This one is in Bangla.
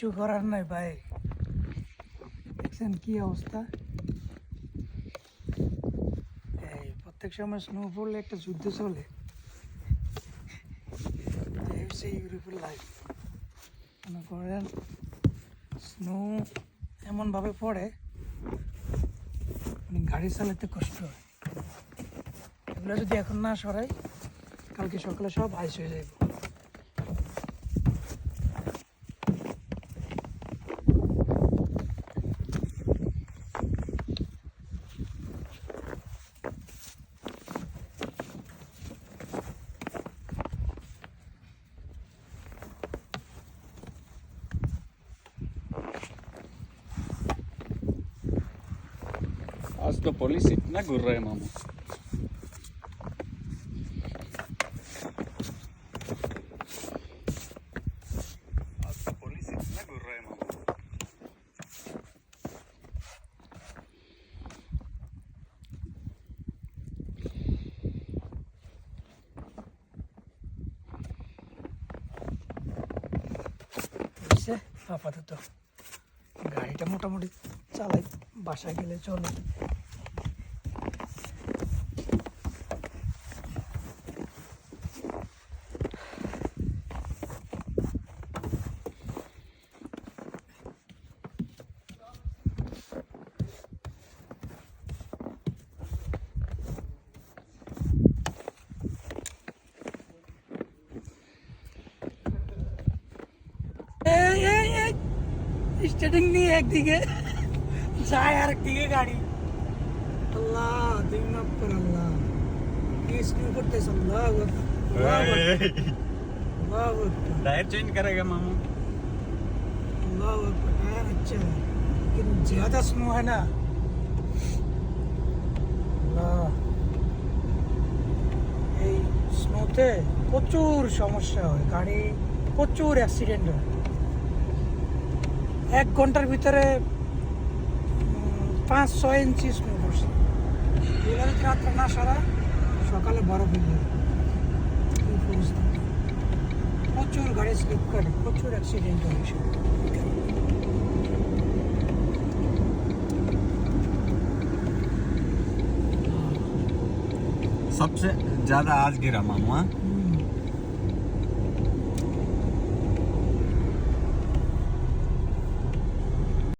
কিচ্ছু করার নাই ভাই। দেখছেন কি অবস্থা? এই প্রত্যেক সময় স্নো পড়লে একটা যুদ্ধ চলে। হচ্ছে ইউরোপের লাইফ মনে স্নো এমনভাবে পড়ে মানে গাড়ি চালাতে কষ্ট হয়। এগুলো যদি এখন না সরাই, কালকে সকালে সব আইস হয়ে যাবে Asko polisit na górę mam. আপাতত গাড়িটা মোটামুটি চালাই বাসায় গেলে চলে। স্টার্টিং নিয়ে একদিকে যায় আরেকদিকে গাড়ি আল্লাহ দুই মাপ করে আল্লাহ কি স্নো করতেছ আল্লাহ আল্লাহ टायर चेंज करेगा मामू अल्लाह अकबर टायर अच्छा है लेकिन ज्यादा स्नो है ना আল্লাহ এই স্নোতে প্রচুর সমস্যা হয় গাড়ি প্রচুর অ্যাক্সিডেন্ট হয় এক ঘন্টার ভিতরে উম, পাঁচ ছয় ইঞ্চি স্নো পড়ছে এগুলো যদি রাত্রে না সারা সকালে বরফ হয়ে যায় এই পরিস্থিতি প্রচুর গাড়ি স্লিপ করে প্রচুর অ্যাক্সিডেন্ট হয় এসব। सबसे ज्यादा आज गिरा मामू हाँ